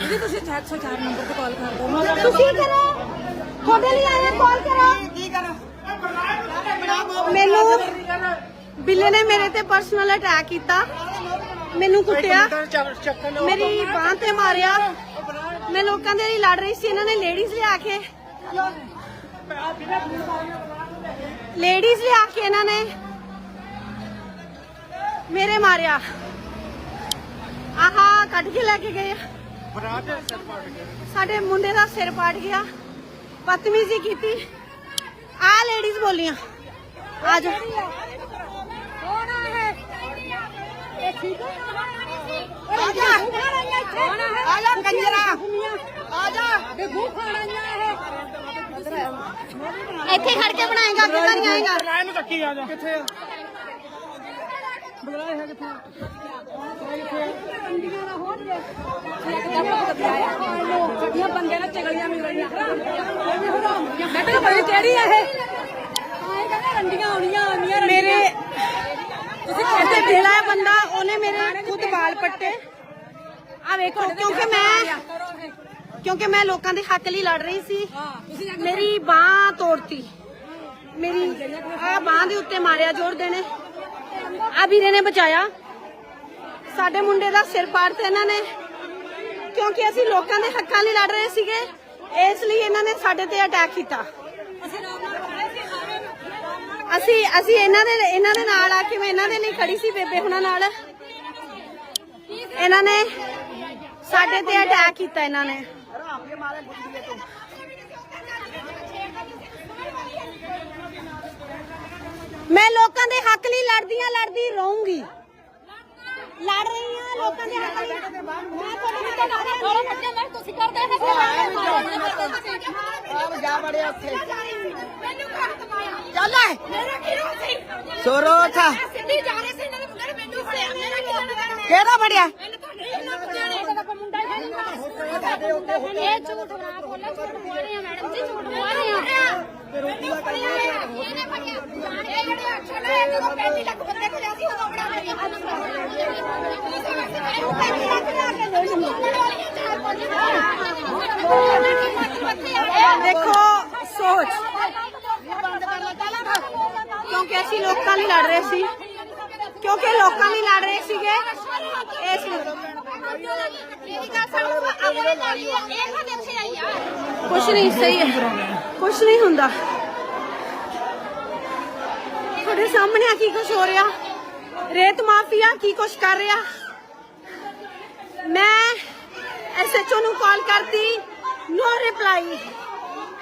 ਜੀ ਤੁਸੀਂ 104 ਨੰਬਰ ਤੇ ਕਾਲ ਕਰ ਦਿਓ ਤੁਸੀਂ ਕਰੋ ਤੁਹਾਡੇ ਲਈ ਆਏ ਕਾਲ ਕਰੋ ਕੀ ਕਰੋ ਮੈਨੂੰ ਬਿੱਲੇ ਨੇ ਮੇਰੇ ਤੇ ਪਰਸਨਲ ਅਟੈਕ ਕੀਤਾ। ਮੈਨੂੰ ਕੁੱਟਿਆ। ਮੇਰੀ ਬਾਹ ਤੇ ਮਾਰਿਆ। ਮੈਂ ਲੋਕਾਂ ਦੇ ਲਈ ਲੜ ਰਹੀ ਸੀ, ਇਹਨਾਂ ਨੇ ਲੇਡੀਜ਼ ਲਿਆ ਕੇ। ਲੇਡੀਜ਼ ਲਿਆ ਕੇ ਇਹਨਾਂ ਨੇ। ਮੇਰੇ ਮਾਰਿਆ। ਆਹਾ ਕੱਢ ਕੇ ਲੈ ਕੇ ਗਏ ਸਾਡੇ ਮੁੰਡੇ ਦਾ ਸਿਰ ਪਾੜ ਗਿਆ। ਬਦਤਮੀਜ਼ੀ ਕੀਤੀ। ਆ ਲੇਡੀਜ਼ ਬੋਲੀਆਂ। ਆ ਜਾ ਕੌਣ ਹੈ ਇਹ? ਠੀਕ ਹੈ ਆ ਜਾ। ਆ ਜਾ ਕੰਜਰਾ। ਆ ਜਾ। ਬੇਗੂ ਖਾਣੀਆਂ ਇਹ। ਇੱਥੇ ਖੜ ਕੇ ਬਣਾਏਗਾ ਕਿੱਦਾਂ ਨਹੀਂ ਆਏਗਾ। ਰਾਇ ਨੂੰ ਚੱਕੀ ਆ ਜਾ ਕਿੱਥੇ ਆ? ਗੱਡੀਆਂ ਬੰਦੇ ਨਾਲ ਚਗਲੀਆਂ ਮਿਲ ਰਹੀਆਂ ਮੈਂ ਕਿਹਾ ਬੜੀ ਕਿਹੜੀ ਆ ਇਹ? ਆਏ ਕਹਿੰਦੇ ਰੰਡੀਆਂ ਆਉਣੀਆਂ ਆਉਣੀਆਂ ਮੇਰੇ ਇੱਥੇ ਬਿੱਲਾ ਹੈ ਬੰਦਾ ਉਹਨੇ ਮੇਰੇ ਖੁਦ ਵਾਲ ਪੱਟੇ। ਆ ਵੇਖੋ ਕਿਉਂਕਿ ਮੈਂ ਕਿਉਂਕਿ ਮੈਂ ਲੋਕਾਂ ਦੇ ਹੱਕ ਲਈ ਲੜ ਰਹੀ ਸੀ। ਮੇਰੀ ਬਾਹ ਤੋੜਤੀ। ਮੇਰੀ ਆ ਬਾਹ ਦੇ ਉੱਤੇ ਮਾਰਿਆ ਜ਼ੋਰ ਦੇਣੇ। ਆ ਵੀਰੇ ਨੇ ਬਚਾਇਆ। ਸਾਡੇ ਮੁੰਡੇ ਦਾ ਸਿਰ ਪਾੜ ਇਹਨਾਂ ਨੇ। ਕਿਉਂਕਿ ਅਸੀਂ ਲੋਕਾਂ ਦੇ ਹੱਕਾਂ ਲਈ ਲੜ ਰਹੇ ਸੀਗੇ, ਇਸ ਲਈ ਇਹਨਾਂ ਨੇ ਸਾਡੇ ਤੇ ਅਟੈਕ ਕੀਤਾ। ਅਸੀਂ ਅਸੀਂ ਇਹਨਾਂ ਦੇ ਇਹਨਾਂ ਦੇ ਨਾਲ ਆ ਕੇ ਮੈਂ ਇਹਨਾਂ ਦੇ ਲਈ ਖੜੀ ਸੀ, ਬੇਬੇ ਹੁਣਾਂ ਨਾਲ। ਇਹਨਾਂ ਨੇ ਸਾਡੇ ਤੇ ਅਟੈਕ ਕੀਤਾ ਇਹਨਾਂ ਨੇ। ਮੈਂ ਲੋਕਾਂ ਦੇ ਹੱਕ ਲਈ ਲੜਦੀ ਆ ਲੜਦੀ ਰਹੂੰਗੀ। ਲੜ ਰਹੀ ਆ ਲੋਕਾਂ ਦੇ ਹੱਕ ਲਈ। ਮੈਂ ਤੁਹਾਡੇ ਨਾਲ ਲੜ ਰਹੀ ਹਾਂ। ਬੱਚੇ ਮੈਂ ਤੁਸੀਂ ਕਰਦੇ ਨੇ ਜਾ ਬੜੇ ਉੱਥੇ। ਮੈਨੂੰ ਕਰ ਦਵਾਇਆ ਚੱਲ ਮੇਰਾ ਕੀ ਰੋਲ ਸੀ ਸੋਰੋ ਥਾ ਸਿੱਧੀ ਜਾ ਰਹੇ ਸੀ ਇਹਨਾਂ ਨੇ ਮੁੰਡੇ ਨੇ ਮੈਨੂੰ ਫੜਿਆ। ਮੇਰਾ ਕੀ ਰੋਲ ਕਿਹੜਾ ਬੜਿਆ ਮੁੰਡਾ ਹੀ ਹੈ ਇਹ ਝੂਠ ਨਾ ਬੋਲੇ ਝੂਠ ਬੋਲ ਰਹੇ ਆ ਮੈਡਮ ਜੀ ਝੂਠ ਬੋਲ ਰਹੇ ਆ। ਮੈਨੂੰ ਫੜਿਆ ਹੈ ਇਹਨੇ ਫੜਿਆ ਇਹ ਜਿਹੜੇ ਅੱਛਾ ਨਾ ਜਦੋਂ 35 ਲੱਖ ਬੰਦੇ ਕੋਲ ਅਸੀਂ ਉਦੋਂ ਬੜਾ ਮੇਰੀ ਦੇਖੋ ਸੋਚ ਕਿਉਂਕਿ ਅਸੀਂ ਲੋਕਾਂ ਲਈ ਲੜ ਰਹੇ ਸੀ ਕਿਉਂਕਿ ਲੋਕਾਂ ਲਈ ਲੜ ਰਹੇ ਸੀਗੇ ਇਸ ਕੁਛ ਨਹੀਂ ਸਹੀ ਹੈ ਕੁਛ ਨਹੀਂ ਹੁੰਦਾ। ਤੁਹਾਡੇ ਸਾਹਮਣੇ ਆ ਕੀ ਕੁਛ ਹੋ ਰਿਹਾ? ਰੇਤ ਮਾਫੀਆ ਕੀ ਕੁਛ ਕਰ ਰਿਹਾ? ਮੈਂ ਐਸਐਚਓ ਨੂੰ ਕਾਲ ਕਰਤੀ ਨੋ ਰਿਪਲਾਈ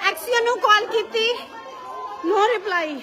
ਐਕਸੀਅਨ ਨੂੰ ਕਾਲ ਕੀਤੀ ਨੋ ਰਿਪਲਾਈ